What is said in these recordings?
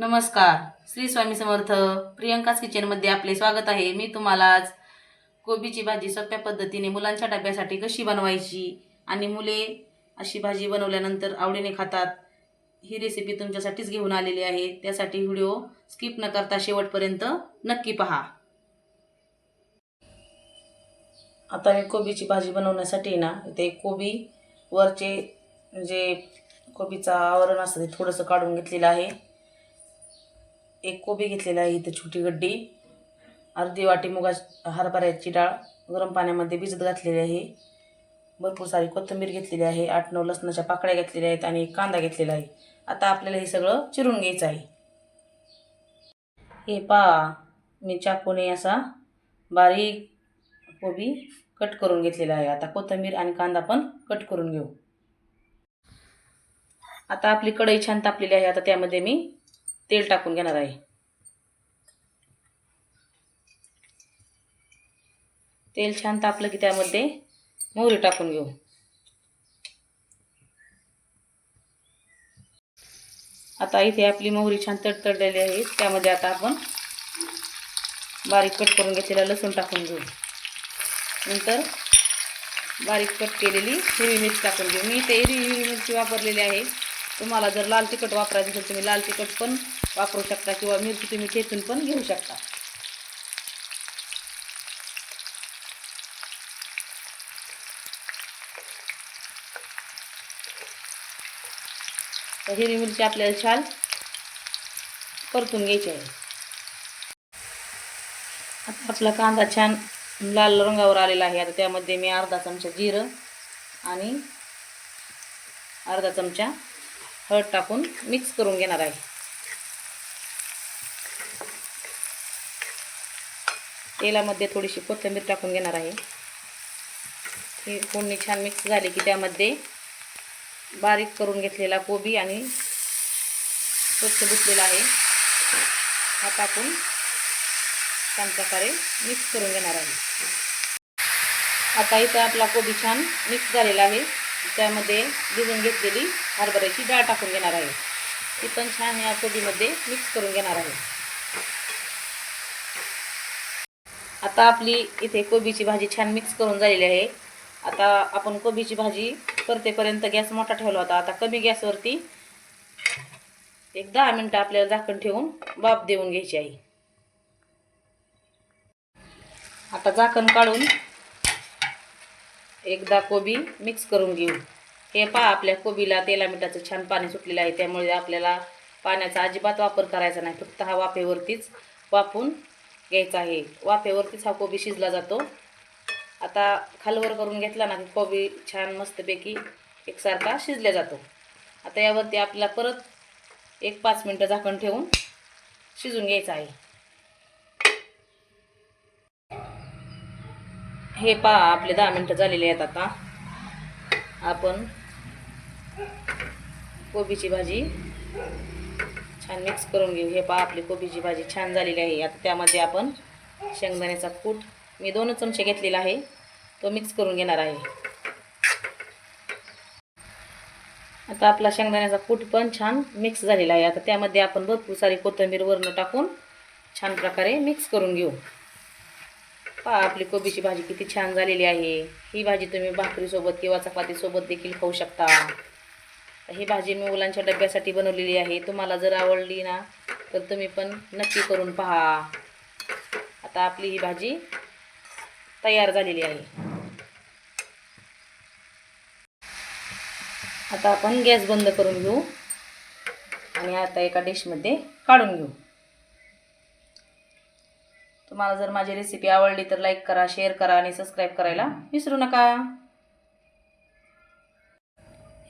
नमस्कार श्री स्वामी समर्थ प्रियंकाच किचनमध्ये आपले स्वागत आहे. मी तुम्हाला आज कोबीची भाजी सोप्या पद्धतीने मुलांच्या डब्यासाठी कशी बनवायची आणि मुले अशी भाजी बनवल्यानंतर आवडीने खातात ही रेसिपी तुमच्यासाठीच घेऊन आलेली आहे. त्यासाठी व्हिडिओ स्किप न करता शेवटपर्यंत नक्की पहा. आता मी कोबीची भाजी बनवण्यासाठी ना इथे कोबी वरचे जे कोबीचं आवरण असतं ते थोडंसं काढून घेतलेलं आहे. एक कोबी घेतलेला आहे इथं छोटी गड्डी. अर्धी वाटी मुगा हरभऱ्याची डाळ गरम पाण्यामध्ये भिजत घातलेली आहे. भरपूर सारी कोथिंबीर घेतलेली आहे. आठ नऊ लसणाच्या पाकळ्या घेतलेल्या आहेत आणि कांदा घेतलेला आहे. आता आपल्याला हे सगळं चिरून घ्यायचं आहे. हे पा मी चाकूने असा बारीक कोबी कट करून घेतलेला आहे. आता कोथिंबीर आणि कांदा पण कट करून घेऊ. आता आपली कढई छान तापलेली आहे. आता त्यामध्ये मी तेल टाकून घेणार आहे. तेल छान तापलं की त्यामध्ये मोहरी टाकून घेऊ. आता इथे आपली मोहरी छान तडतडलेली आहे. त्यामध्ये आता आपण बारीक कट करून घेतलेला लसूण टाकून घेऊ. नंतर बारीक कट केलेली हिरवी मिरची टाकून घेऊ. मी इथे हिरवी हिरवी मिरची वापरलेली आहे. तुम्हाला जर लाल तिखट वापरायचं असेल तुम्ही लाल तिखट पण वापरू शकता किंवा मिरची तुम्ही ठेचून पण घेऊ शकता. तर हिरवी मिरची आपल्याला छान परतून घ्यायची आहे. आता आपला कांदा छान लाल रंगावर आलेला आहे. आता त्यामध्ये मी अर्धा चमचा जिरं आणि अर्धा चमचा हळद टाकून मिक्स करून घेणार आहे. तेलामध्ये थोडीशी कोथिंबीर टाकून घेणार आहे. ही फोडणी छान मिक्स झाली की त्यामध्ये बारीक करून घेतलेला कोबी आणि स्वच्छ धुतलेला आहे. हा टाकून छान प्रकारे मिक्स करून घेणार आहे. आता इथं आपला कोबी छान मिक्स झालेला आहे. त्यामध्ये भिजून घेतलेली हरभऱ्याची डाळ टाकून घेणार आहे. ती पण छान या कोबीमध्ये मिक्स करून घेणार आहे. आता आपली इथे कोबीची भाजी छान मिक्स करून झालेली आहे. आता आपण कोबीची भाजी परतेपर्यंत गॅस मोठा ठेवला होता. आता कमी गॅसवरती एक दहा मिनटं आपल्याला झाकण ठेवून वाफ देऊन घ्यायची आहे आता झाकण काढून एकदा कोबी मिक्स करून घेऊ. हे पहा आपल्या कोबीला तेला मिठाचं छान पाणी सुटलेलं आहे. त्यामुळे आपल्याला पाण्याचा अजिबात वापर करायचा नाही. फक्त हा वाफेवरतीच वाफून घ्यायचा आहे. वाफेवरतीच हा कोबी शिजला जातो. आता खालवर करून घेतला ना की कोबी छान मस्तपैकी एकसारखा शिजला जातो. आता यावरती आपल्याला परत एक पाच मिनटं झाकण ठेवून शिजून घ्यायचं आहे. हे पहा आपले दहा मिनटं झालेले आहेत आता. आपण कोबीची भाजी आणि मिक्स करून घेऊ. हे पहा आपली कोबीची भाजी छान झालेली आहे. आता त्यामध्ये आपण शेंगदाण्याचा कूट मी दोन चमचे घेतलेला आहे. तो मिक्स करून घेणार आहे. आता आपला शेंगदाण्याचा कूट पण छान मिक्स झालेला आहे. आता त्यामध्ये आपण भरपूर सारी कोथिंबीर वरणं टाकून छान प्रकारे मिक्स करून घेऊ. पहा आपली कोबीची भाजी किती छान झालेली आहे. ही भाजी तुम्ही भाकरीसोबत किंवा चपातीसोबत देखील खाऊ शकता. ही भाजी मी मुलांच्या डब्यासाठी बनवलेली आहे. तुम्हाला जर आवडली ना तर तुम्ही पण नक्की करून पहा. आता आपली ही भाजी तयार झालेली आहे. आता आपण गॅस बंद करून घेऊ आणि आता एका डिशमध्ये काढून घेऊ. तुम्हाला जर माझी रेसिपी आवडली तर लाईक करा शेअर करा आणि सबस्क्राईब करायला विसरू नका.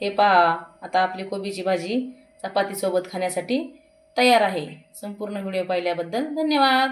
हे पहा आता आपली कोबीची भाजी चपातीसोबत खाण्यासाठी तयार आहे. संपूर्ण व्हिडिओ पाहिल्याबद्दल धन्यवाद.